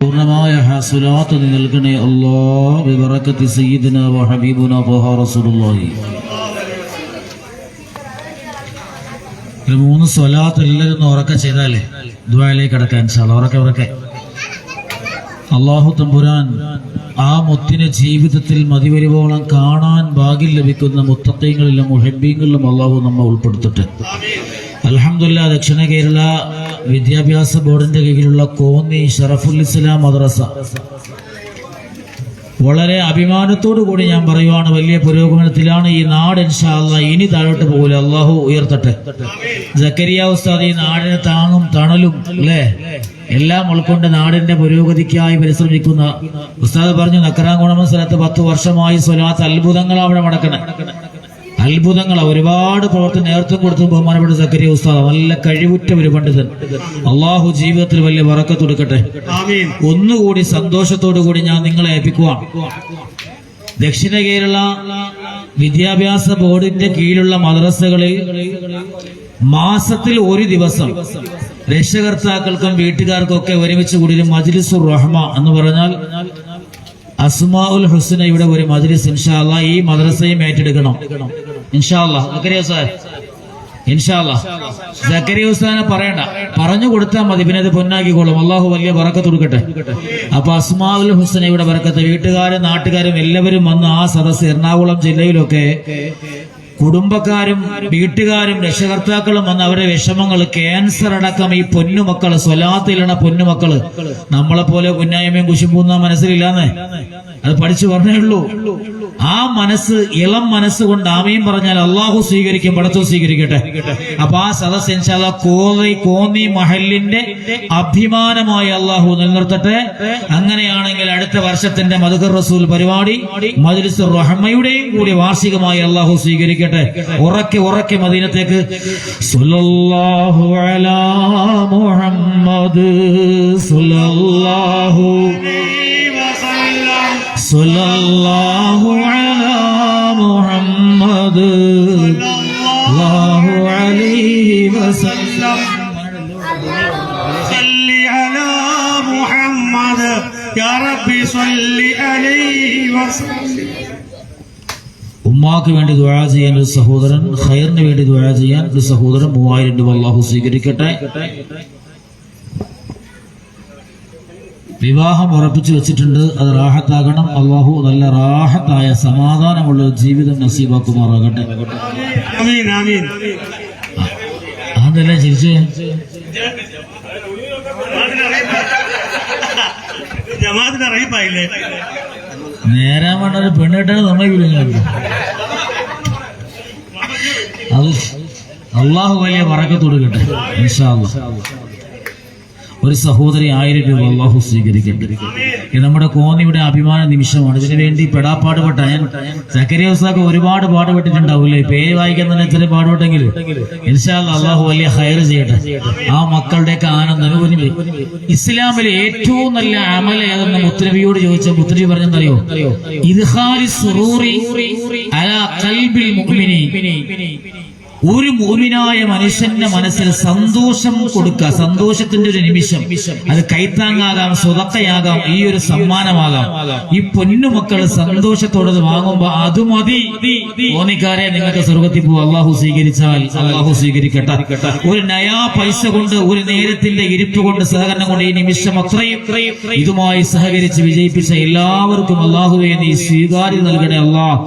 പൂർണമായ ഹാസുലാത്ത് നൽകണേ അല്ലാ വിവറക്കത്തി സയ്യിദിന വ ഹബീബുന ഫഹ റസൂലുള്ളാഹി. ഒരു മൂന്ന് സ്വലാത്ത് എല്ലാവരും ഉറക്കെ ചെയ്താലേ ദ്വായിലേക്ക് കിടക്കാൻ സാർ ഉറക്കെ ഉറക്കെ. അള്ളാഹു തമ്പുരാൻ ആ മുത്തിനെ ജീവിതത്തിൽ മതിവരുവോളം കാണാൻ ഭാഗ്യം ലഭിക്കുന്ന മുത്തത്തയങ്ങളിലും മുഹബീങ്ങളിലും അള്ളാഹു നമ്മെ ഉൾപ്പെടുത്തട്ടെ. അലഹമില്ല ദക്ഷിണ കേരള വിദ്യാഭ്യാസ ബോർഡിന്റെ കീഴിലുള്ള കോന്നി ഷറഫുൽ ഇസ്ലാം മദ്രസ. വളരെ അഭിമാനത്തോടു കൂടി ഞാൻ പറയുവാണ് വലിയ പുരോഗമനത്തിലാണ് ഈ നാട് ഇൻഷാല്ല ഇനി താഴോട്ട് പോകില്ല അള്ളാഹു ഉയർത്തട്ടെ. ജക്കരിയ ഉസ്താദ് ഈ നാടിനെ താങ്ങും തണലും അല്ലേ? എല്ലാം ഉൾക്കൊണ്ട് നാടിന്റെ പുരോഗതിക്കായി പരിശ്രമിക്കുന്ന ഉസ്താദ് പറഞ്ഞു നക്കറാംകുണം സ്ഥലത്ത് പത്ത് വർഷമായി സ്വലാത്ത് അത്ഭുതങ്ങൾ അവിടെ നടക്കണേ. അത്ഭുതങ്ങൾ. ഒരുപാട് പ്രവർത്തനം നേതൃത്വം കൊടുത്ത്. ബഹുമാനപ്പെട്ട സക്കരി ഉസ്താദ് നല്ല കഴിവുറ്റ ഒരു പണ്ഡിതൻ അള്ളാഹു ജീവിതത്തിൽ വലിയ വറക്കത്ത് കൊടുക്കട്ടെ. ഒന്നുകൂടി സന്തോഷത്തോടു കൂടി ഞാൻ നിങ്ങളെ ഏൽപ്പിക്കുവാണ്. ദക്ഷിണ കേരള വിദ്യാഭ്യാസ ബോർഡിന്റെ കീഴിലുള്ള മദ്രസകളിൽ മാസത്തിൽ ഒരു ദിവസം രക്ഷകർത്താക്കൾക്കും വീട്ടുകാർക്കും ഒക്കെ ഒരുമിച്ച് കൂടി മജ്ലിസുർ റഹ്മ എന്ന് പറഞ്ഞാൽ അസ്മാഉൽ ഹുസ്നയുടെ ഒരു മജ്ലിസ് ഇൻഷാല്ല ഈ മദ്രസയും ഏറ്റെടുക്കണം. ഇൻഷാല്ല സക്കറിയ സാർ. ഇൻഷാല്ല സക്കറിയ ഉസ്താനെ പറയണ്ട. പറഞ്ഞു കൊടുത്താൽ മതി പിന്നെ അത് പൊന്നാക്കിക്കോളും. അള്ളാഹു വലിയ വറക്കത്ത് കൊടുക്കട്ടെ. അപ്പൊ അസ്മാഉൽ ഹുസ്നയുടെ വറക്കത്ത് വീട്ടുകാരും നാട്ടുകാരും എല്ലാവരും വന്ന് ആ സദസ് എറണാകുളം ജില്ലയിലൊക്കെ കുടുംബക്കാരും വീട്ടുകാരും രക്ഷകർത്താക്കളും വന്ന് അവരുടെ വിഷമങ്ങൾ ക്യാൻസർ അടക്കം ഈ പൊന്നുമക്കൾ സ്വലാത്തിലുള്ള പൊന്നുമക്കൾ നമ്മളെ പോലെ കുന്നായ്മയും കുശുമ്പൂന്ന മനസ്സിലില്ലാന്നേ. അത് പഠിച്ചു പറഞ്ഞേ ഉള്ളൂ. ആ മനസ്സ് ഇളം മനസ്സുകൊണ്ട് ആമയും പറഞ്ഞാൽ അള്ളാഹു സ്വീകരിക്കും പടത്തു സ്വീകരിക്കട്ടെ. അപ്പൊ ആ സദസ് ഇൻഷാല്ല കോന്നി കോന്നി മഹലിന്റെ അഭിമാനമായി അള്ളാഹു നിലനിർത്തട്ടെ. അങ്ങനെയാണെങ്കിൽ അടുത്ത വർഷത്തിന്റെ മധുഹർ റസൂൽ പരിപാടി മജുലിസ് റഹ്മയുടെയും കൂടി വാർഷികമായി അള്ളാഹു സ്വീകരിക്കട്ടെ. ഉറക്കെ ഉറക്കെ മദീനത്തേക്ക്. സുലല്ലാഹു അലാ മുഹമ്മദ് സുല്ലല്ലാഹു സുല്ലല്ലാഹു അലൈഹി വസല്ലം صل على محمد يا ربي صل عليه وسلم ഉമ്മാക്ക് വേണ്ടി ദുആ ചെയ്യാൻ ഒരു സഹോദരൻ ഖൈറിന് വേണ്ടി ദുആ ചെയ്യാൻ ഒരു സഹോദരൻ മൂവായിരം രൂപ അള്ളാഹു സ്വീകരിക്കട്ടെ വിവാഹം ഉറപ്പിച്ചു വെച്ചിട്ടുണ്ട് അത് റാഹത്താകണം അള്ളാഹു നല്ല റാഹത്തായ സമാധാനമുള്ള ഒരു ജീവിതം നസീബാക്കുമാറാകട്ടെ آمين آمين അതല്ലേ ചിരിച്ച് ജമാഅത്തിന് അറിയിപ്പായില്ലേ? നേരാൻ വേണ്ട ഒരു പെണ്ണിട്ടാണ് സമ്മതിക്കില്ല അത് അള്ളാഹു വലിയ വറക്കത്ത് കൊടുക്കട്ടെ ഇൻഷാ അല്ലാഹ്. ഒരു സഹോദരി ആയിരം രൂപ അള്ളാഹു സ്വീകരിക്കട്ടെ നമ്മുടെ കോന്നിയുടെ അഭിമാന നിമിഷമാണ്. ഇതിനു വേണ്ടി പെടാപ്പാടുപെട്ട ഞാൻ സക്കരിയോസാക്ക് ഒരുപാട് പാടുപെട്ടിട്ടുണ്ടാവൂല്ലേ പേര് വായിക്കാൻ തന്നെ ഇത്ര പാടുപെട്ടെങ്കിൽ അള്ളാഹു വലിയ ഹയർ ചെയ്യട്ടെ. ആ മക്കളുടെയൊക്കെ ആനന്ദം ഇസ്ലാമിലെ ഏറ്റവും നല്ല അമൽ ഏതെന്ന് മുത്തനബിയോട് ചോദിച്ച മുത്തനബി പറഞ്ഞെന്നറിയോ ഇദ്ഹാരി സുറൂറി അലാ ഖൽബിൽ മുഅ്മിനി ഒരു മോമിനായ മനുഷ്യന്റെ മനസ്സിൽ സന്തോഷം കൊടുക്കുക. സന്തോഷത്തിന്റെ ഒരു നിമിഷം. അത് കൈത്താങ്ങാകാം സ്വതക്കയാകാം ഈ ഒരു സമ്മാനമാകാം. ഈ പൊന്നുമക്കൾ സന്തോഷത്തോടെ വാങ്ങുമ്പോ അത് മതി. ഓനിക്കാരെ നിങ്ങൾക്ക് സ്വർഗത്തിൽ പോകും അള്ളാഹു സ്വീകരിച്ചാൽ അള്ളാഹു സ്വീകരിക്കട്ടെ. ഒരു നയാ പൈസ കൊണ്ട് ഒരു നേരത്തിന്റെ ഇരിപ്പ് കൊണ്ട് സഹകരണം കൊണ്ട് ഈ നിമിഷം അത്രയും ഇതുമായി സഹകരിച്ച് വിജയിപ്പിച്ച എല്ലാവർക്കും അള്ളാഹുവെ നീ സ്വീകാര്യം നൽകണേ അള്ളാഹ്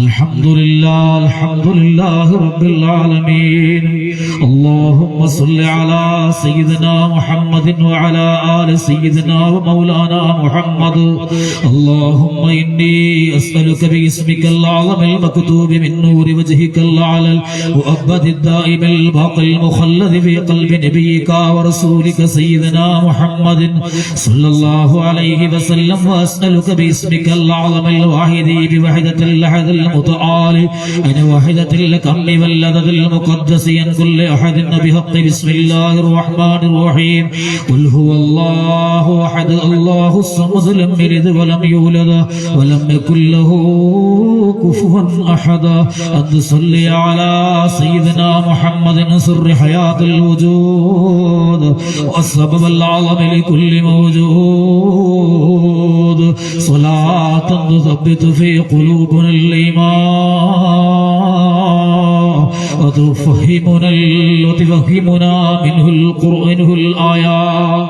അൽഹംദുലില്ലാ അൽഹംദുലില്ലാഹി العالمين. اللهم صل على سيدنا محمد وعلى آل سيدنا ومولانا محمد. اللهم إني أسألك باسمك العظم المكتوب من نور وجهك العلى وأبد الدائم الباقي المخلد في قلب نبيك ورسولك سيدنا محمد. صلى الله عليه وسلم وأسألك باسمك العظم الواحد بوحدة اللحد المتعال أن وحدة الكم واللذة واللذذ المقدس أن كل أحد بحق بسم الله الرحمن الرحيم. قل هو الله أحد. الله الصمد لم يلد ولم يولد ولم يكن له كفوا أحد. أن تصلي على سيدنا محمد سر حياة الوجود والسبب الأعظم لكل موجود. تثبت في قلوبنا الإيمان. وتفهمنا وتفهمنا منه القرآن الآيات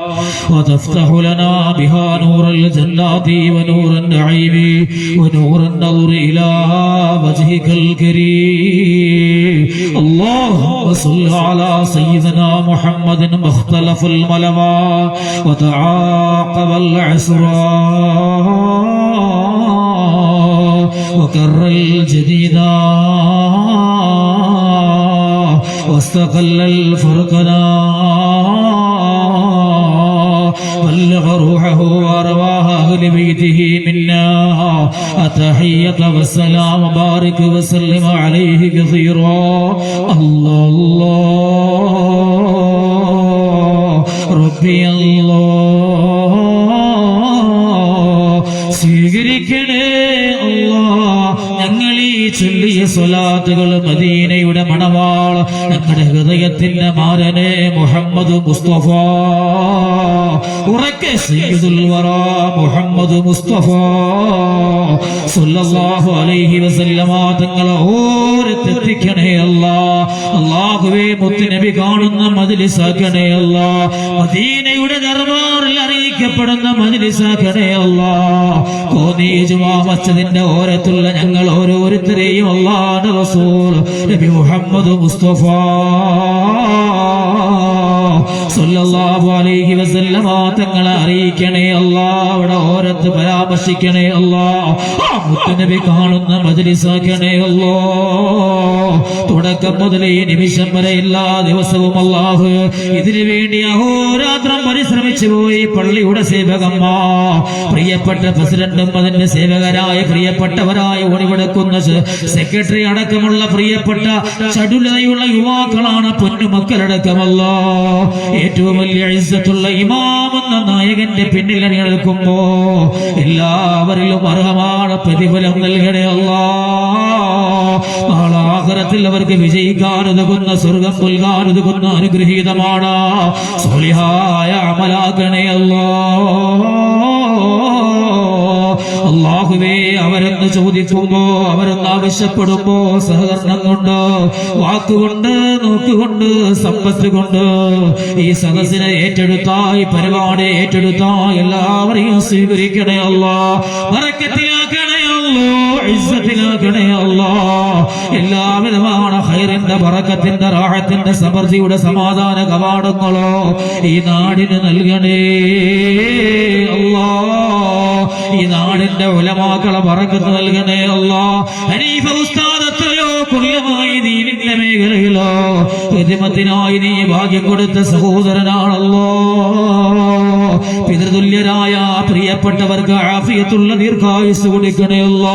وتفتح لنا بها نور الجنات ونور النعيم ونور النظر إلى وجهك الكريم. اللهم صل على سيدنا محمد ما اختلف الملوى وتعاقب العسرى. وكر الجديدا واستقل الفرقنا بلغ روحه وارواح اهل بيته منا التحيه والسلام بارك وسلم عليه كثيرا الله الله ربي الله സ്വീകരിക്കണേ അല്ലാ ഞങ്ങൾ ഈ ചൊല്ലിയ സ്വലാത്തുകൾ മദീനയുടെ മണവാള ഞങ്ങളുടെ ഹൃദയത്തിന്റെ മാരനെ മുഹമ്മദ് മുസ്തഫ. ഉറക്കെ സയ്യിദുൽ വറ മുഹമ്മദ് മുസ്തഫ. സല്ലല്ലാഹു അലൈഹി വസല്ലമ തങ്ങളെ ഓരത്തെത്തിക്കണേ അല്ലാ. അല്ലാഹുവേ മുത്തുനബി കാണുന്ന മജ്ലിസാക്കണേ അല്ലാ. മദീനയുടെ ദർബാറിൽ അറിയിക്കപ്പെടുന്ന മജ്ലിസാക്കണേ അല്ലാ. കോന്നി ജുമാ മസ്ജിദിന്റെ ഓരത്തുള്ള ഞങ്ങൾ ഓരോരുത്തരെയും അല്ലാഹു റസൂൽ നബി മുഹമ്മദ് മുസ്തഫ. Allah. സല്ലല്ലാഹു അലൈഹി വസല്ലമ തങ്ങളെ അറിയിക്കണേ അല്ലാ. അവിടെ ഓരത്ത് പരാമർശിക്കണേ അല്ലാ. മുത്തുനബി കാണുന്ന മജ്ലിസാക്കണേ അല്ലോ. തുടക്കം മുതൽ ഈ നിമിഷം വരെ എല്ലാ ദിവസവും അല്ലാഹു ഇതിനു വേണ്ടി അഹോരാത്രം പരിശ്രമിച്ചു പോയി പള്ളിയുടെ സേവകമ്മ. പ്രിയപ്പെട്ട പ്രസിഡന്റും അതിന്റെ സേവകരായ പ്രിയപ്പെട്ടവരായ ഓടിവിടക്കുന്ന സെക്രട്ടറി അടക്കമുള്ള പ്രിയപ്പെട്ട ചടുലതയുള്ള യുവാക്കളാണ് പൊന്നുമക്കളടക്കമല്ല ഏറ്റവും വലിയ ഇസ്സത്തുള്ള ഇമാം എന്ന നായകന്റെ പിന്നിൽ നിൽക്കുമ്പോ എല്ലാവരിലും അർഹമാണ് പ്രതിഫലം നൽകണേ അല്ലാ. നാളാഹരത്തിൽ അവർക്ക് വിജയിക്കാൻ ഉതകുന്ന സ്വർഗം പുൽകാൻ ഉതകുന്ന അനുഗ്രഹീതമാണ്. സോളിഹായ അമലാക്കണേ അല്ലോ. അള്ളാഹുവേ അവരെന്ന് ചോദിക്കുമ്പോ അവരെന്ന് ആവശ്യപ്പെടുമ്പോ സഹകരണം കൊണ്ട് വാക്കുകൊണ്ട് നോക്കുകൊണ്ട് സമ്പത്ത് കൊണ്ട് ഈ സദസ്സിനെ ഏറ്റെടുത്തായി പരിപാടി ഏറ്റെടുത്തായി എല്ലാവരെയും സ്വീകരിക്കണേ അല്ലാ മറക്കത്തിലാക്കണേ അല്ലോ ഇസ്സത്തിലാക്കണേ അല്ലാ എല്ലാവിധമാണ് ഹൈറിന്റെ പറക്കത്തിന്റെ റാഹത്തിന്റെ സമൃദ്ധിയുടെ സമാധാന കവാടങ്ങളോ ഈ നാടിന് നൽകണേ. അല്ലോ ഈ നാടിന്റെ ഉലമാക്കളെ പറക്കത്ത് നൽകണേ അല്ലോ ഹരീഫ ഉസ്താദ് എത്രയോ കൊല്ലമായി ദീനിന്റെ മേഖലയിലോ പ്രതിമത്തിനായി നീ ഭാഗ്യം കൊടുത്ത സഹോദരനാണല്ലോ. പിതൃതുല്യരായ പ്രിയപ്പെട്ടവർക്ക് ആഫിയത്തുള്ള ദീർഘായുസ് കൊടുക്കണേയല്ല.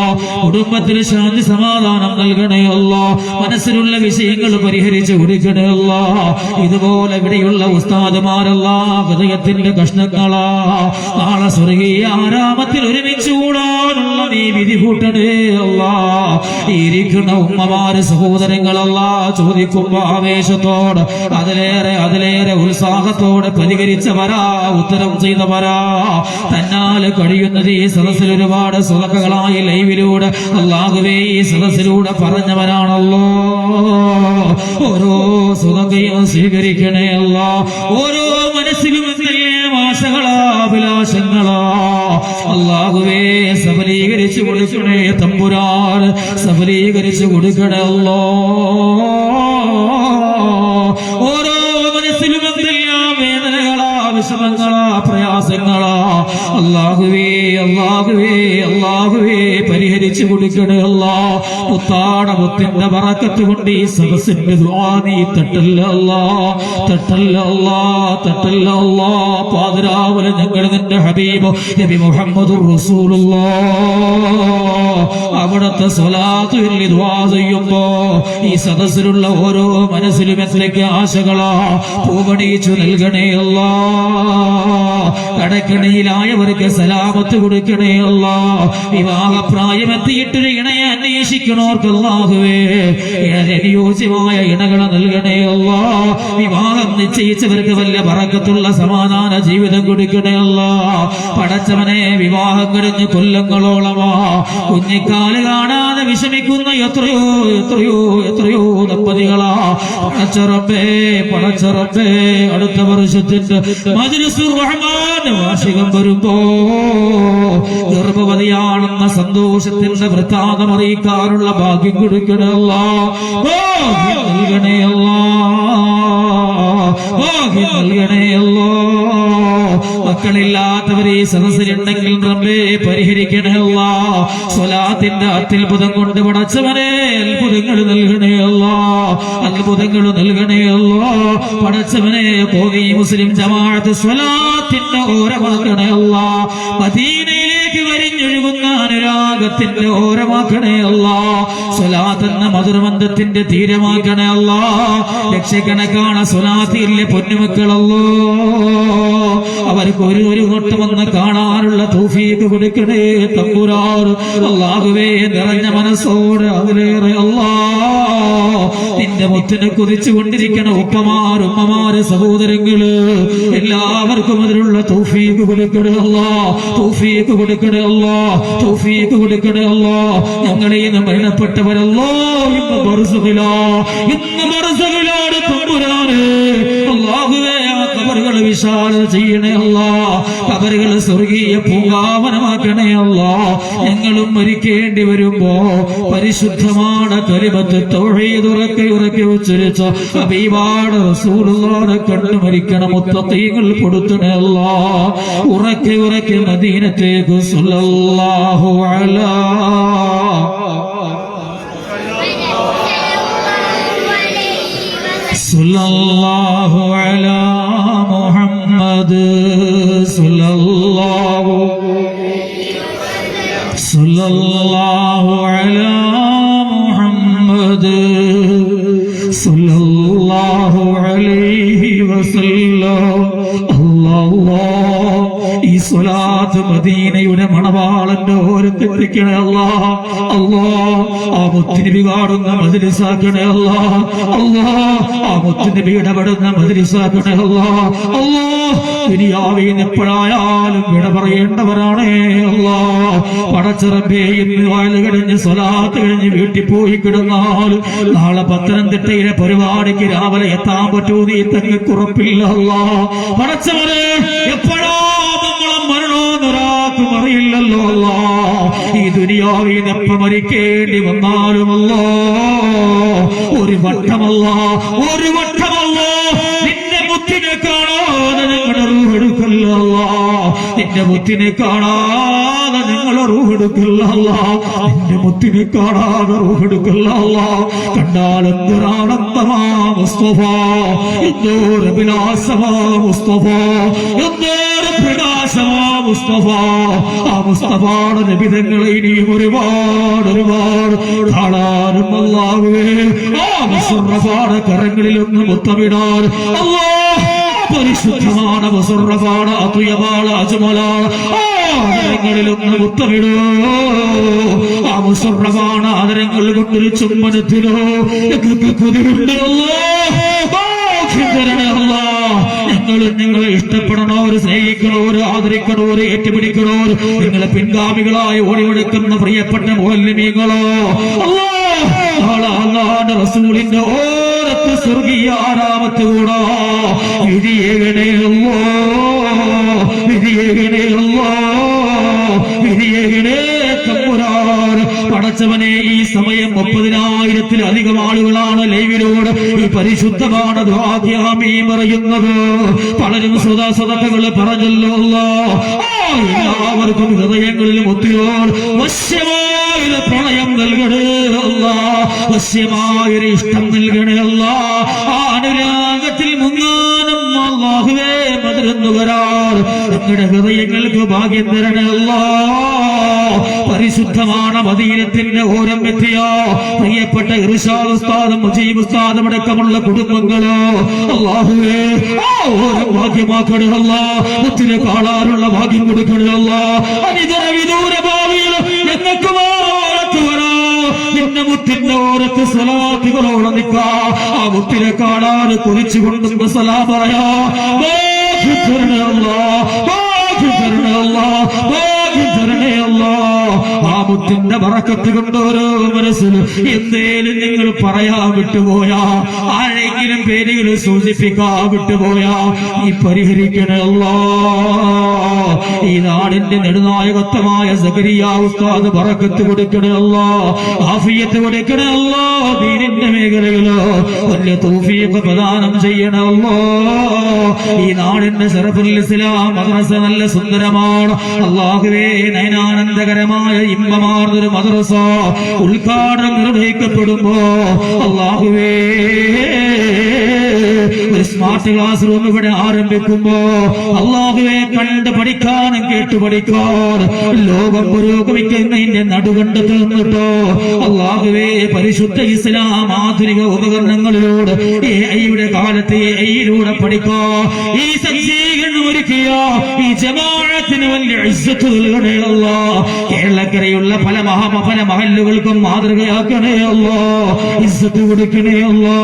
കുടുംബത്തിന് ശാന്തി സമാധാനം നൽകണേയല്ല. മനസ്സിലുള്ള വിഷയങ്ങൾ പരിഹരിച്ചു കൊടുക്കണേയല്ല. ഇതുപോലെ ഇവിടെയുള്ള ഉസ്താദുമാരല്ല ഹൃദയത്തിന്റെ കഷ്ണങ്ങളാ. നാളെ സ്വർഗീയ ആരാമത്തിൽ ഒരുമിച്ച് കൂടാനുള്ള നീ വിധി കൂട്ടണേ അല്ല. ഇരിക്കുന്ന ഉമ്മമാര് സഹോദരങ്ങളല്ല ചോദിക്കുമ്പോ ആവേശത്തോട് അതിലേറെ അതിലേറെ ഉത്സാഹത്തോടെ പ്രതികരിച്ചവരാ ഉത്തരം ചെയ്തവരാ തന്നാൽ കഴിയുന്നത് ഈ സദസ്സിൽ ഒരുപാട് സുലക്കകളായി ലൈവിലൂടെ അള്ളാഹുവേ ഈ സദസ്സിലൂടെ പറഞ്ഞവരാണല്ലോ. ഓരോ സുഖയും സ്വീകരിക്കണേ അല്ല. ഓരോ മനസ്സിലും ആശകളാ സഫലീകരിച്ചു കൊടുക്കണേ തമ്പുരാൻ സഫലീകരിച്ചു കൊടുക്കണേ അല്ലോ. പ്രയാസങ്ങളാ അള്ളാഹുവേ അള്ളാഹുവേ അള്ളാഹുവേ പരിഹരിച്ചു കൊടുക്കണേ അല്ലാ. മുത്താട മുത്തിന്റെ പറക്കത്ത് കൊണ്ട് ഈ സദസ്സിന്റെ നീ തട്ടല്ല തട്ടല്ല തട്ടല്ല പാതിരാവിലെ ഞങ്ങൾ നിന്റെ ഹബീബ് നബി മുഹമ്മദ് അവിടത്തെ സ്വലാത്ത് ചൊല്ലി ദുആ ചെയ്യുമ്പോ ഈ സദസ്സിലുള്ള ഓരോ മനസ്സിലും എന്തൊക്കെ ആശകളാ. പൂവണിയിച്ചു നൽകണേ അല്ലാ. സലാമത്ത് കൊടുക്കണേ അല്ലാ. വിവാഹപ്രായമെത്തിയിട്ടൊരു ഇണയെ അല്ലാഹുവേ അനുയോജ്യമായ ഇണകളെ നൽകണേ അല്ലാ. വിവാഹം നിശ്ചയിച്ചവർക്ക് വലിയ പറക്കത്തുള്ള സമാധാന ജീവിതം കൊടുക്കണേ അല്ലാ. പടച്ചവനെ വിവാഹം കഴിഞ്ഞ് കൊല്ലങ്ങളോളമാ. കുഞ്ഞിക്കാൽ കാണാതെ വിഷമിക്കുന്ന എത്രയോ എത്രയോ എത്രയോ ദമ്പതികളാ. പടച്ചറപ്പേ പടച്ചറപ്പേ അടുത്ത വർഷത്തിന്റെ വാർഷികം വരുമ്പോ ഗർഭവതിയാണെന്ന സന്തോഷത്തിന്റെ വൃത്താന്തം അറിയിക്കാനുള്ള ഭാഗ്യം കൊടുക്കണല്ല ഭാഗ്യം നൽകണേയല്ല ഭാഗ്യം നൽകണേയല്ലോ മക്കളില്ലാത്തവരെ സദസ്സിലുണ്ടെങ്കിൽ റബ്ബേ പരിഹരിക്കണമല്ല സ്വലാത്തിന്റെ അത്യത്ഭുതം കൊണ്ട് പടച്ചവനെ അത്ഭുതങ്ങൾ നൽകണേയല്ല അത്ഭുതങ്ങൾ നൽകണേയല്ല പടച്ചവനെ പോകെ മുസ്ലിം ജമാഅത്ത് സ്വലാത്തിന്റെ ഓരമാക്കണേയല്ല മദീനയിലേക്ക് വരിഞ്ഞൊഴുകുന്ന അനുരാഗത്തിന്റെ ഓരമാക്കണേയല്ല സ്വലാത്തെന്ന മധുരബന്ധത്തിന്റെ തീരമാക്കണേയല്ല ലക്ഷക്കണക്കാണ് സ്വലാത്തിയിലെ പൊന്നുമക്കളല്ലോ. അവർക്ക് ഒരു ഒരു വട്ടമെന്ന് കാണാനുള്ള തൗഫീക്ക് കൊടുക്കണേ തമ്പുരാർ. അല്ലാഹുവേ നിറഞ്ഞ മനസ്സോട് അതിലേറെ അല്ലാ. നിന്റെ മുത്തിനെ കുതിച്ചു കൊണ്ടിരിക്കണ ഉപ്പമാർ ഉമ്മമാര് സഹോദരങ്ങൾ എല്ലാവർക്കും അതിനുള്ള തൗഫീക്ക് കൊടുക്കണേ അല്ലാ. തൗഫീക്ക് കൊടുക്കണേ അല്ലാ. തൗഫീക്ക് കൊടുക്കണേ അല്ലാ ഞങ്ങളെ മരണപ്പെട്ടവരല്ലോ. ഇന്ന് ഇന്ന് അള്ളാഹുവേ ആ കബറുകൾ വിശാലം ചെയ്യണേ അല്ലോ. കബറുകൾ സ്വർഗീയ പൂങ്കാവനമാക്കണേ അല്ലോ. ഞങ്ങളും മരിക്കേണ്ടി വരുമ്പോ പരിശുദ്ധമാണ് തൊലിപത്ത് തൊഴിയുറക്കി ഉറക്കി ഉച്ചരിച്ച അബീവാട് സൂറുകളോടെ കണ്ടു മരിക്കണം മുത്തീകൾ കൊടുത്തണേ അല്ലോ. ഉറക്കി ഉറക്കി മദീനത്തേക്ക് സുല്ലാഹു അലാ. സുലല്ലാഹു അലാ. മുഹമ്മദ് സുലല്ലാഹു സുലല്ലാഹു അല മുഹമ്മദ് സുലല്ലാഹു അലൈഹി വസല്ലം. സ്വലാത്ത് മദീനയുടെ മണവാളന്റെ ഓരത്തെത്തിക്കണേ അല്ലാ. അല്ലാ ആ മുത്തിനബി കാണുന്ന മതിരിസാക്കണേ അല്ലാ. അല്ലാ ആ മുത്തിനബി ഇടപെടുന്ന മതിരിസാക്കണേ അല്ലാ. അല്ലാ ദുനിയാവിൽ എപ്പോഴായാലും വിട പറയേണ്ടവരാണേ അല്ലാ. പടച്ചിറപ്പേ ഇന്ന് വയൽ കഴിഞ്ഞ് സ്വലാത്ത് കഴിഞ്ഞ് വീട്ടിൽ പോയി കിടന്നാൽ നാളെ പത്തനംതിട്ടയിലെ പരിപാടിക്ക് രാവിലെ എത്താൻ പറ്റൂ നീ തെങ്ങക്കുറപ്പില്ല അല്ലാ. പടച്ചവരെ മരണോന്നൊരാൾക്കും അറിയില്ലല്ലോ അല്ലാ. ഈ ദുനിയാവിൽ എപ്പ മരിക്കേണ്ടി വന്നാലുമല്ലോ ഒരു വട്ടമല്ല ഒരു വട്ടമല്ല. നിന്റെ മുത്തിനെ കാണാതെ ഞങ്ങളുടെ റൂഹെടുക്കല്ല നിന്റെ മുത്തിനെ കാണാതെ ഞങ്ങളെ റൂഹെടുക്കല്ല നിന്റെ മുത്തിനെ കാണാതെ റൂഹെടുക്കല്ല കണ്ടാൽ മുസ്തഫ. എന്തോ വിലാസമാ മുസ്തഫ. എന്തോ മുസ്തഫ നിബിധങ്ങളെ ഇനിയും ഒരുപാട് ഒരുപാട് കാണാനും അല്ലാവേ ആ മുസറഫാടെ കരങ്ങളിലൊന്ന് മുത്തമിടാൻ. പരിശുദ്ധമാണ് മുസറഫാണ് അതുയമാണ് അജുമലാണ്. ആദരങ്ങളിലൊന്ന് മുത്തമിടോ. ആ മുസറഫാണ് ആദരങ്ങൾ കൊണ്ടൊരു ചുമ്മനത്തിനോ കുതിരുണ്ടല്ലോ നിങ്ങൾ നിങ്ങളെ ഇഷ്ടപ്പെടണോര് സ്നേഹിക്കണോര് ആദരിക്കണോര് ഏറ്റുപിടിക്കണോ? നിങ്ങളെ പിൻഗാമികളായി ഓടിയെടുക്കുന്ന പ്രിയപ്പെട്ട മോഹല്യമീങ്ങളോ റസൂലിന്റെ ഓരത്ത് സ്വർഗീയ ആരാമത്ത് കൂടാ. വിധിയേകണേയല്ലോ വിധിയേകണേയല്ലോ വിധിയേകണേ തമ്പുരാൻ പടച്ചവനെ ഈ സമയം മുപ്പതിനായിരത്തിലധികം ആളുകളാണ് ലൈവിലൂടെ ഈ പരിശുദ്ധമാണ് ദ്വാദ്യാമീ പറയുന്നത്. പലരും സ്വതാ സ്വതകൾ പറഞ്ഞല്ലോ എല്ലാവർക്കും ഹൃദയങ്ങളിലും വശ്യമായൊരു പ്രണയം നൽകണേ അല്ല. വശ്യമായൊരു ഇഷ്ടം നൽകണേ അല്ല. അനുരാഗത്തിൽ മുങ്ങാനും മതിരുന്നു ഞങ്ങളുടെ ഹൃദയങ്ങൾക്ക് ഭാഗ്യം തരണേ അല്ലാ. പരിശുദ്ധമാണ് മദീനത്തിന്റെ ഓരം എത്തിയോ. പ്രിയപ്പെട്ട ഇർഷാദ് ഉസ്താദും മുജീബ് ഉസ്താദും അടക്കമുള്ള കുടുംബങ്ങളോ അള്ളാഹുവേ ഓരം ഭാഗ്യമാക്കണേ അല്ലാ. ഒത്തിരി കാണാനുള്ള ഭാഗ്യം കൊടുക്കണേ അല്ലാ. അനിതര വിദൂര ഭാവിയിൽ ഞങ്ങൾക്ക് നിന്റെ മുത്തിന്റെ ഓരത്ത് സലാത്തുകളോടെ ആ മുത്തിനെ കാണാൻ കുറിച്ചുകൊണ്ടും സലാ പറയാ. ഭാഗ്യം തരണേ അല്ലാ ഭാഗ്യം തരണേ അല്ലാ ഭാഗ്യം തരണേ അല്ലാ ആ മുത്തിന്റെ പറക്കത്ത് കൊണ്ട് ഓരോ മനസ്സിലും എന്തേലും നിങ്ങൾ പറയാൻ വിട്ടുപോയാ ആരെങ്കിലും പേരുകൾ സൂചിപ്പിക്കാൻ വിട്ടുപോയാ ഈ പരിഹരിക്കണേ അല്ലാ. ഈ നാടിന്റെ നെടുനായകത്വമായ സകരിയ ഉസ്താദ് പറക്കത്ത് കൊടുക്കണേ അല്ലാ ആഫിയത്ത് കൊടുക്കണല്ലോ മേഖലയിലോ വലിയ തൗഫീഖ് പ്രദാനം ചെയ്യണമോ ഈ നാടിന്റെ ശറഫുൽ ഇസ്ലാം മദ്രസ നല്ല സുന്ദരമാണ്. അള്ളാഹുവേ നയനാനന്ദകരമായ ഇമ്പമാർന്നൊരു മദ്രസ ഉദ്ഘാടനം നിർവഹിക്കപ്പെടുമ്പോ അള്ളാഹുവേ ഒരു സ്മാർട്ട് ക്ലാസ് റൂം ഇവിടെ ആരംഭിക്കുമ്പോ അള്ളാഹുവെ കണ്ട് പഠിക്കാനും കേട്ട് പഠിക്കാൻ ലോകം പുരോഗമിക്കുന്നതിന്റെ നടുകണ്ട് തീർന്നിട്ടോ അള്ളാഹുവേ പരിശുദ്ധ ഇസ്ലാം ആധുനിക ഉപകരണങ്ങളിലൂടെ എ ഐയുടെ കാലത്ത് എ ഐയിലൂടെ പഠിക്കോ ഈ സജ്ജീകരണം ഒരുക്കിയോ ഈ ജമാഅത്തിന് വലിയ കേരളക്കരയുള്ള പല മഹാ പല മഹല്ലുകൾക്കും മാതൃകയാക്കണേയല്ലോ ഇസ്സത്ത് കൊടുക്കണേ അല്ലാ.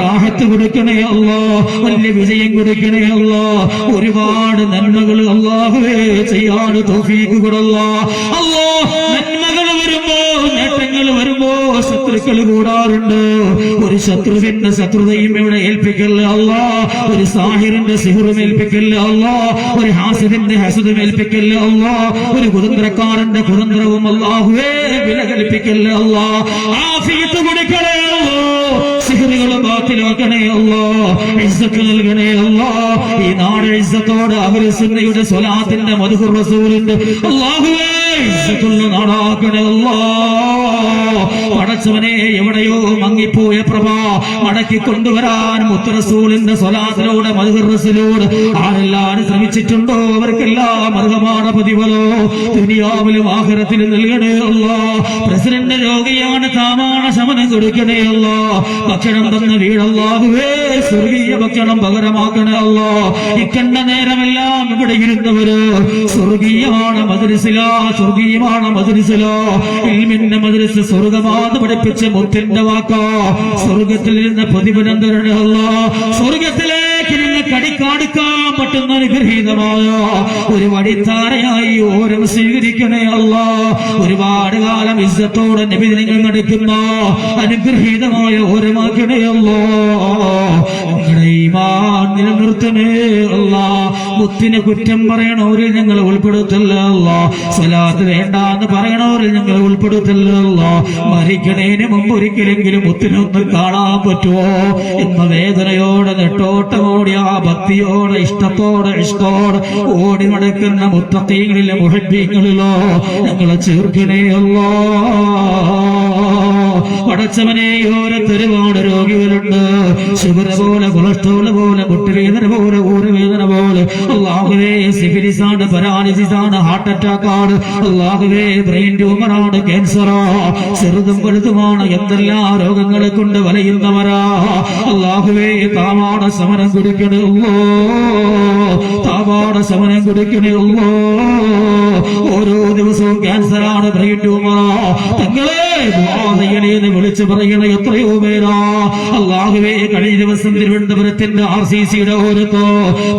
റാഹത്ത് കൊടുക്കണേ അല്ലാ. വലിയ വിജയം കൊടുക്കണേ അല്ലാ. ഒരുപാട് നന്മകൾ അല്ലാഹുവേ ചെയ്യാൻ തൗഫീഖ് കൊടുല്ല അല്ലാ വരുമ്പോ ശത്രുക്കൾ കൂടാറുണ്ട്. ഒരു ശത്രുവിന്റെ ശത്രുതയും ഇവിടെ ഏൽപ്പിക്കല്ല അല്ല? ഒരു സാഹിറിന്റെ സിഹുറും ഏൽപ്പിക്കല്ല അല്ല? ഒരു ഹാസിദിന്റെ ഹസുദും ഏൽപ്പിക്കല്ല അല്ല? ഒരു കുതന്ത്രക്കാരന്റെ കുതന്ത്രവും അല്ലാഹുവേ വില കൽപ്പിക്കല്ല അല്ല? ആഫിയത്ത് കൊടുക്കണേ ഈ സ്വലാത്തിന്റെ റസൂലിന്റെ നാടാക്കണേ അല്ലോ. പടച്ചവനെ എവിടെയോ മങ്ങിപ്പോയ പ്രഭാ. മടക്കി കൊണ്ടുവരാൻ മുത്തറസൂലിന്റെ സ്വലാത്തിലൂടെ മധുറസിലൂടെ ആരെല്ലാരും ശ്രമിച്ചിട്ടുണ്ടോ? അവർക്കെല്ലാം അർഹമാണ് പതിവലോ ദുനിയാവിലും ആഹരത്തിൽ നൽകണേ അല്ലോ. പ്രസിഡന്റ് രോഗിയാണ് താമാണ ശമനം കൊടുക്കണേ ഭക്ഷണം തന്ന വീടല്ലാകുവേ സ്വർഗീയ ഭക്ഷണം പകരമാക്കണേ ഇക്കണ്ട നേരമെല്ലാം ഇവിടെ ഇരുന്നവര് സ്വർഗീയമാണ് മദ്രസില സ്വർഗീയമാണ് മദ്രസില. ഇൽമിന്റെ മദ്രസ് സ്വർഗമാന്ന് പഠിപ്പിച്ച മുത്തിന്റെ വാക്കോ. സ്വർഗത്തിൽ നിന്ന് പ്രതിഫലം സ്വർഗത്തിലേക്ക് നിന്ന് കടിക്കാടുക്കാൻ പറ്റുന്ന അനുഗ്രഹീതമായ ഒരു വടിത്താരയായി ഓരോ സ്വീകരിക്കണേ അല്ല ഒരുപാട് കാലം ഇസ്സത്തോടെ നബിദിനങ്ങൾ നടക്കുന്ന അനുഗ്രഹീതമായ ഓരമാക്കണേ അല്ലോ ഈമാൻ നിലനിർത്തണേ അല്ല. മുത്തിനെ കുറ്റം പറയണവരിൽ ഞങ്ങൾ ഉൾപ്പെടുത്തല്ല അല്ല. സ്വലാത്ത് വേണ്ടാന്ന് പറയണവരിൽ ഞങ്ങൾ ഉൾപ്പെടുത്തല്ല അല്ല. മരിക്കണേന് മുമ്പ് ഒരിക്കലെങ്കിലും മുത്തിനൊന്ന് കാണാൻ പറ്റുമോ എന്ന വേദനയോടെ നെട്ടോട്ടമോടി ആ ഭക്തിയോടെ ഇഷ്ടത്തോടെ ഇഷ്ടത്തോടെ ഓടി നടക്കുന്ന മുത്തീങ്ങളിലെ മുഹബീങ്ങളിലോ ഞങ്ങളെ ചേർക്കണേ അല്ലോ. പടച്ചവനെ ഓരോരുത്തരുപാട് രോഗികളുണ്ട്. ഷുഗർ പോലെ കൊളസ്ട്രോൾ പോലെ മുട്ടുവേദന പോലെ ഊരവേദന പോലെ. അള്ളാഹുവേ പരാലിസിസ് ആണ് ഹാർട്ട് അറ്റാക്ക് ആണ് അള്ളാഹുവേ ബ്രെയിൻ ട്യൂമറാണ് ക്യാൻസറോ. ചെറുതും വലുതുമാണ് എന്തെല്ലാം രോഗങ്ങളെ കൊണ്ട് വലയുന്നവരാ. അള്ളാഹുവേ താവാട സമരം കുടിക്കണമല്ലോ താവാട സമരം കുടിക്കണമല്ലോ ഓരോ ദിവസവും ക്യാൻസറാണ് ബ്രെയിൻ ട്യൂമറോ. തങ്ങളെ ദുആ വിളിച്ചു പറയണ എത്രയോ പേരാ. അള്ളാഹുവേ കഴിഞ്ഞ ദിവസം തിരുവനന്തപുരത്തിന്റെ ആർ സി സിയുടെ ഓരത്തോ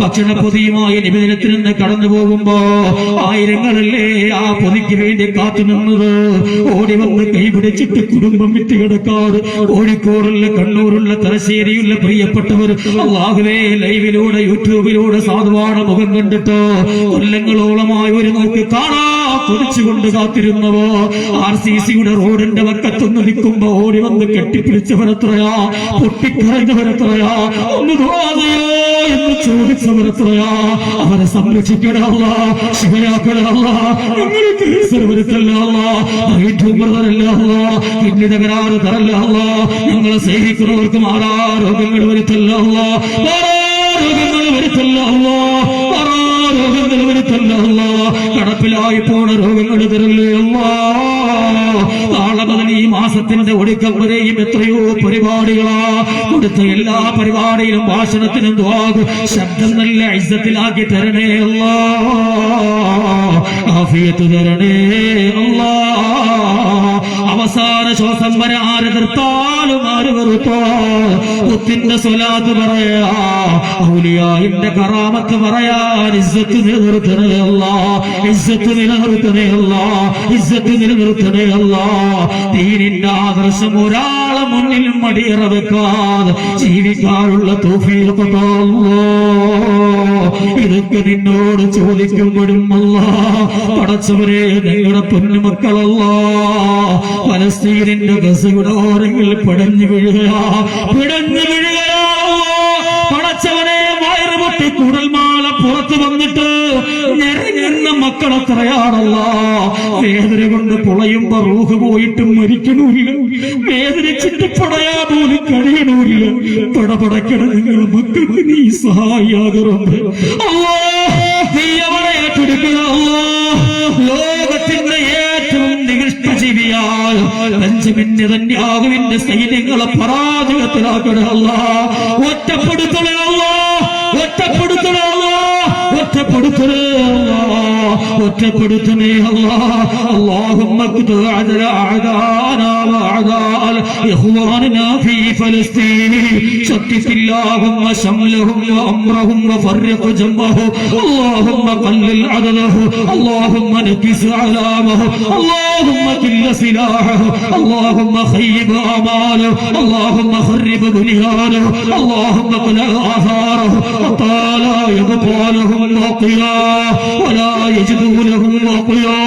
ഭക്ഷണ പൊതിയുമായി നിവേദനത്തിൽ നിന്ന് കടന്നു പോകുമ്പോ ആയിരങ്ങളല്ലേ ആ പൊതിക്ക് വേണ്ടി കാത്തു നിന്നത്? ഓടി വന്ന് കൈപിടിച്ചിട്ട് കുടുംബം വിറ്റ് കിടക്കാറ്. കോഴിക്കോടുള്ള കണ്ണൂരുള്ള തലശ്ശേരിയുള്ള പ്രിയപ്പെട്ടവർ അള്ളാഹുവേ ലൈവിലൂടെ യൂട്യൂബിലൂടെ സാധുവാണ് മുഖം കണ്ടിട്ട് കൊല്ലങ്ങളോളമായി ഒരു നോക്ക് കാണാ കൊതിച്ചുകൊണ്ട് കാത്തിരുന്നവോ ആർ സി സിയുടെ റോഡിന്റെ വക്കത്തൊന്ന് നിൽക്കുമ്പോ ഓടി വന്ന് കെട്ടിപ്പിടിച്ചവരത്രയാ? പൊട്ടിക്കറിഞ്ഞവരത്രയാ ഒന്ന് എന്ന് ചോദിച്ചവരത്രയാ? അവരെ സംരക്ഷിക്കണമല്ല ശിവയാക്കണമല്ല തരല്ല ഞങ്ങളെ സ്നേഹിക്കുന്നവർക്ക് മാറാ രോഗങ്ങൾ വരുത്തല്ല രോഗങ്ങൾ കടപ്പിലായി പോണ രോഗങ്ങൾ തരല്ലേ അല്ലാ? നാളെ മുതൽ ഈ മാസത്തിന്റെ ഒടുക്കം വരെയും എത്രയോ പരിപാടികളാ. കൊടുത്ത എല്ലാ പരിപാടിയിലും ഭാഷണത്തിനും ദ്വാകും ശബ്ദം നല്ല ഐസത്തിലാക്കി തരണേ അല്ലാ. ആഫിയത്ത് തരണേ അല്ലാ. അവസാന ശ്വാസം വരെ ആര് നിർത്താലും ആര് വെറുത്തോ? മുത്തിന്റെ സ്വലാത്ത് പറയാ കറാമത്ത് പറയാൻ ഇസ്സത്ത് നിലനിർത്തണേ അല്ല ഇസ്സത്ത് നിലനിർത്തണേ അല്ല ഇസ്സത്ത് നിലനിർത്തണേ അല്ല. ദീനിന്റെ ആദർശം ഒരാളെ മുന്നിലും മടിയറ വെക്കാതെ ജീവിക്കാനുള്ള ഇതൊക്കെ നിന്നോട് ചോദിക്കുമ്പോഴും അല്ല പടച്ചവരെ നിങ്ങളുടെ പൊന്നുമക്കളല്ല. പലസ്തീനിന്റെ ഓരങ്ങൾ പിടഞ്ഞു വീഴുക പിടഞ്ഞു വീഴുക പടച്ചവനെ വയറുപൊട്ടി കുടൽമാല പുറത്തു വന്നിട്ട് മക്കളെത്രയാണല്ല വേദന കൊണ്ട് പൊളയുമ്പോ റൂഹ് പോയിട്ട് മരിക്കണമില്ല വേദനിച്ചിട്ട് പടയാ പോലും കഴിയണമില്ല പടപടക്കണ നിങ്ങൾ മക്കൾക്ക് നീ സഹായിയാകുന്നുണ്ട് നീ അവളെ ലോകത്തിന്റെ ഏറ്റവും നികൃഷ്ട ജീവിയാൽ ബെഞ്ചമിന്റെ തന്യാകുവിന്റെ സൈന്യങ്ങളെ പരാജയത്തിലാക്കണമല്ല ഒറ്റപ്പെടുത്തണമല്ല ഒറ്റപ്പെടുത്തണമല്ല ഒറ്റപ്പെടുത്തണേ ഒറ്റപ്പെടുത്തണേ اللهم اقطع عدل اعداءنا واعداء اخواننا في فلسطين شتت اللهم شملهم وامرهم وفرق جمعه اللهم قلل عدده اللهم نكس علامه اللهم كل سلاحه اللهم خيب اماله اللهم خرب بنيانه. اللهم قلع آثاره. وطال يبقى لهم باقيا ولا يجدوا لهم باقيا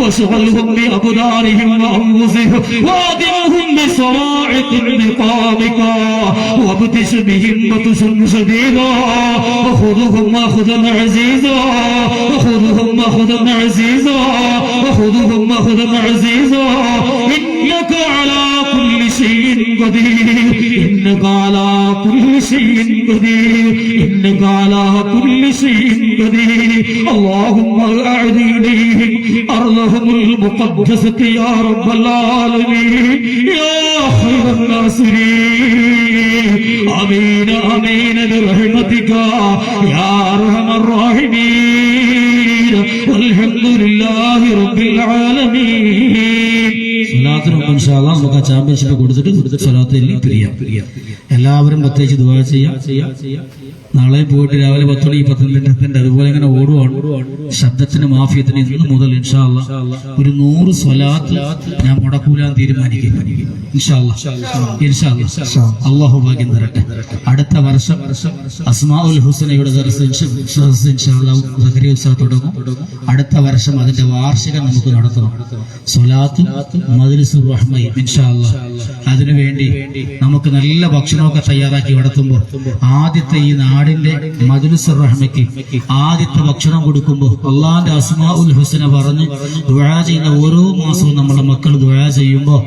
واشغلهم بأبدانهم وأنفسهم. وادمهم بصواعق انتقامك وابتش بهم بطشا شديدا وخذهم أخذا عزيزا وخذهم أخذا عزيزا وخذهم أخذا عزيزا إنك على كل شيء قدير اللهم أعد إليهم أرضهم المقدسة يا رب العالمين يا خير الناصرين آمين آمين برحمتك يا أرحم الراحمين والحمد لله رب العالمين ഇൻഷാല്ലാ നമുക്ക് ആ ചാമ്പ്യൻഷിപ്പ് കൊടുത്തിട്ട് എല്ലാവരും പ്രത്യേകിച്ച് ദുബായ ചെയ്യാം. നാളെ പോയിട്ട് രാവിലെ പത്ത് മണി പത്തനംതിട്ടത്തിന്റെ അതുപോലെ ഇങ്ങനെ ഓടുവാണ്. ശബ്ദത്തിന് മാഫിയത്തിന് ഇന്ന് മുതൽ ഇൻഷാല്ല ഒരു നൂറ് സ്വലാത്ത് ഞാൻ മുടക്കൂലാൻ തീരുമാനിക്കും. അള്ളാഹു ഭാഗ്യം തരട്ടെ. അടുത്ത വർഷം അസ്മാഉൽ ഹുസനയുടെ തുടങ്ങും. അടുത്ത വർഷം അതിന്റെ വാർഷികം നമുക്ക് നടത്തണം. സ്വലാത്തും മദ്രസുർ റഹ്മയും അതിനുവേണ്ടി നമുക്ക് നല്ല ഭക്ഷണമൊക്കെ തയ്യാറാക്കി നടത്തുമ്പോൾ ആദ്യത്തെ ഈ നാടിന്റെ മദ്രസുർ റഹ്മയ്ക്ക് ആദ്യത്തെ ഭക്ഷണം കൊടുക്കുമ്പോൾ അള്ളാന്റെ അസ്മാ ഉൽ ഹുസന പറഞ്ഞ് ദുഴ ചെയ്യുന്ന ഓരോ മാസവും നമ്മുടെ മക്കൾ ദുഴ ചെയ്യുമ്പോൾ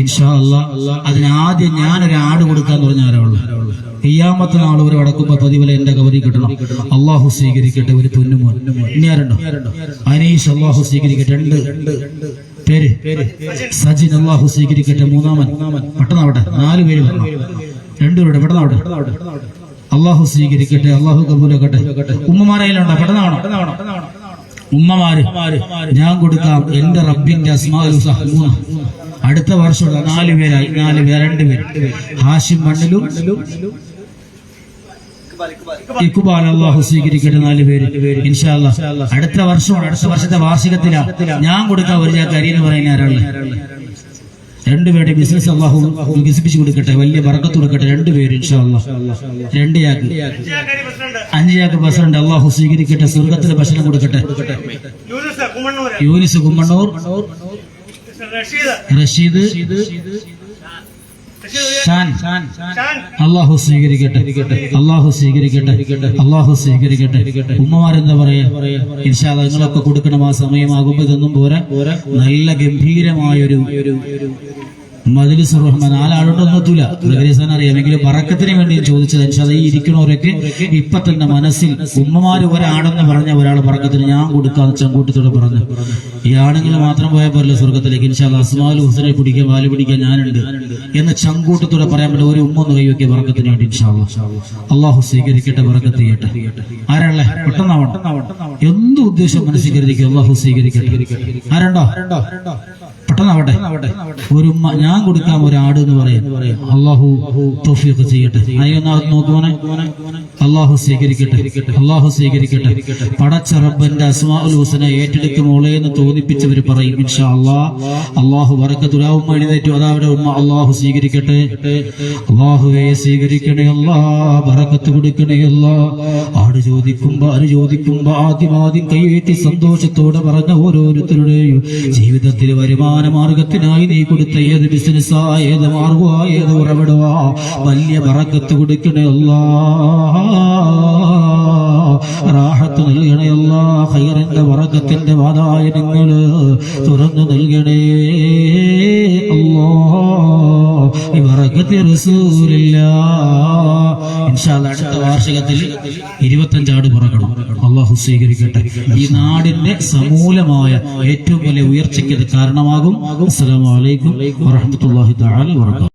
ഇൻഷാ അള്ളാ അതിനാദ്യം ഞാനൊരു ആട് കൊടുക്കാന്ന് പറഞ്ഞ ആരാളു കയ്യാമത്തെ നാൾ ഒരു അടക്കുമ്പോ പതിപോലെ എന്റെ കവരി കിട്ടണം. അള്ളാഹു സ്വീകരിക്കട്ടെ ഒരു പൊന്നുമോൻ. ഇനി ആരുണ്ടോ? അനീഷ് അള്ളാഹു സ്വീകരിക്കട്ടെ രണ്ട്. പേര്? സജിൻ അള്ളാഹു സ്വീകരിക്കട്ടെ മൂന്നാമൻ. പെട്ടെന്നാവട്ടെ നാല് പേര് വരണം. രണ്ടുപേരുടെ പെട്ടെന്നാവട്ടെ. അള്ളാഹു സ്വീകരിക്കട്ടെ അള്ളാഹു കബൂലാക്കട്ടെ. ഉമ്മമാരയിലുണ്ടോ പെട്ടെന്നാണോ ഉമ്മമാര് ഞാൻ കൊടുക്കാം എന്റെ റബ്ബിന്റെ അടുത്ത വർഷമുള്ള നാല് പേരായി നാല് പേര് രണ്ട് പേര്. ഹാഷിം മണ്ണിലും ഇക്കുബാൽ അള്ളാഹു സ്വീകരിക്കട്ടെ നാല് പേര്. അടുത്ത വർഷമാണ് അടുത്ത വർഷത്തെ വാർഷികത്തിലാ. ഞാൻ കൊടുക്കാം ഒരു ചാക്കരി എന്ന് പറയുന്ന ആരാൾ രണ്ടുപേരുടെ ബിസിനസ് അള്ളാഹു വികസിപ്പിച്ചു കൊടുക്കട്ടെ വലിയ ബർക്കത്ത് കൊടുക്കട്ടെ രണ്ടുപേര് ഇൻഷാ അല്ലാ രണ്ട് ചാക്ക് അഞ്ച് ചാക്ക് പ്രസിഡന്റ് അള്ളാഹു സ്വീകരിക്കട്ടെ സ്വർഗത്തിലെ ഭക്ഷണം കൊടുക്കട്ടെ. യൂനിസ് കുമ്മണ്ണൂർ റഷീദ് റഷീദ് റഷീദ് ഷാൻ ഷാൻ അള്ളാഹു സ്വീകരിക്കട്ടെ. അള്ളാഹു സ്വീകരിക്കട്ടെ. അള്ളാഹു സ്വീകരിക്കട്ടെ. ഉമ്മമാരെന്താ പറയാ? ഇൻഷാല്ല നിങ്ങളൊക്കെ കൊടുക്കണം. ആ സമയമാകുമ്പോ ഇതൊന്നും പോരാ. നല്ല ഗംഭീരമായൊരു മജിലിസ് റഹ്മാൻ നാലാളുണ്ടൊന്നും എത്തൂല ഖദീസാൻ അറിയാമെങ്കിലും ബറക്കത്തിന് വേണ്ടി ചോദിച്ചത് ഇൻഷാല്ലാ ഈ ഇരിക്കണവരൊക്കെ ഇപ്പൊ തന്നെ മനസ്സിൽ ഉമ്മമാര് ഒരാണെന്ന് പറഞ്ഞ ഒരാൾ പറക്കത്തിന് ഞാൻ കൊടുക്കാന്ന് ചങ്കൂട്ടത്തോടെ പറഞ്ഞു. ഈ ആണുങ്ങൾ മാത്രം പോയാൽ പോലെ സ്വർഗത്തിലേക്ക് ഇൻഷാൽ അസ്മാൽ ഹുസനെ പിടിക്കാൻ വാൽ പിടിക്കാൻ ഞാനുണ്ട് എന്ന് ചങ്കൂട്ടത്തോടെ പറയാൻ പറ്റും ഒരു ഉമ്മ ഒന്ന് കൈവയ്ക്കിയ ബറക്കത്തിന് വേണ്ടി ഇൻഷാല്ല അള്ളാഹു സ്വീകരിക്കട്ടെ പറക്കത്ത് ചെയ്യട്ടെ. ആരാളെ പെട്ടെന്നാവണം. എന്ത് ഉദ്ദേശം മനസ്സിൽ കരുതിക്കും? അള്ളാഹു സ്വീകരിക്കട്ടെ. ആരണ്ടോ? പെട്ടെന്നാവട്ടെ. ഒരു ഞാൻ കൊടുക്കാം ഒരു ആട് എന്ന് പറയാം. അള്ളാഹു തൗഫീഖ് ചെയ്യട്ടെ. അതിനൊന്നാകത്ത് നോക്കുവാനെ അള്ളാഹു സ്വീകരിക്കട്ടെ. അള്ളാഹു സ്വീകരിക്കട്ടെ. പടച്ച റബ്ബന്റെ അസ്മാഉൽ ഹുസനെ ഏറ്റെടുക്കും മോളെ എന്ന് തോന്നിപ്പിച്ചവർ പറയും. ഇൻഷാ അള്ളാ അള്ളാഹു വറക്ക തുലാവും എഴുന്നേറ്റു അതാവിടെ ഉമ്മ. അള്ളാഹു സ്വീകരിക്കട്ടെ. അള്ളാഹുവെ സ്വീകരിക്കണേ അല്ലാ. കൊടുക്കണേ അല്ലാ. ആട് ചോദിക്കുമ്പോ ആര് ചോദിക്കുമ്പോ ആദ്യം ആദ്യം കൈയേറ്റി സന്തോഷത്തോടെ പറഞ്ഞ ഓരോരുത്തരുടെയും ജീവിതത്തിൽ വരുമാന മാർഗത്തിനായി നീ കൊടുത്ത ഏത് ബിസിനസ്സാ ഏത് മാർഗമാ ഏത് ഉറവിടവാ വലിയ വറക്കത്ത് കൊടുക്കണേ അല്ലാ. റാഹത്ത് നൽകണേ അല്ലാ ഹൈറിന്റെ ബറക്കത്തിന്റെ വാതായനങ്ങൾ തുറന്നു നൽകണേ അല്ലാ. അടുത്ത വാർഷികത്തിൽ ഇരുപത്തഞ്ചാട് പിറക്കണം അള്ളാഹു സ്വീകരിക്കട്ടെ. ഈ നാടിന്റെ സമൂലമായ ഏറ്റവും വലിയ ഉയർച്ചയ്ക്ക് ഇത് കാരണമാകും. അസ്സലാമു അലൈക്കും വറഹ്മത്തുള്ളാഹി തആല വബറകാതുഹു.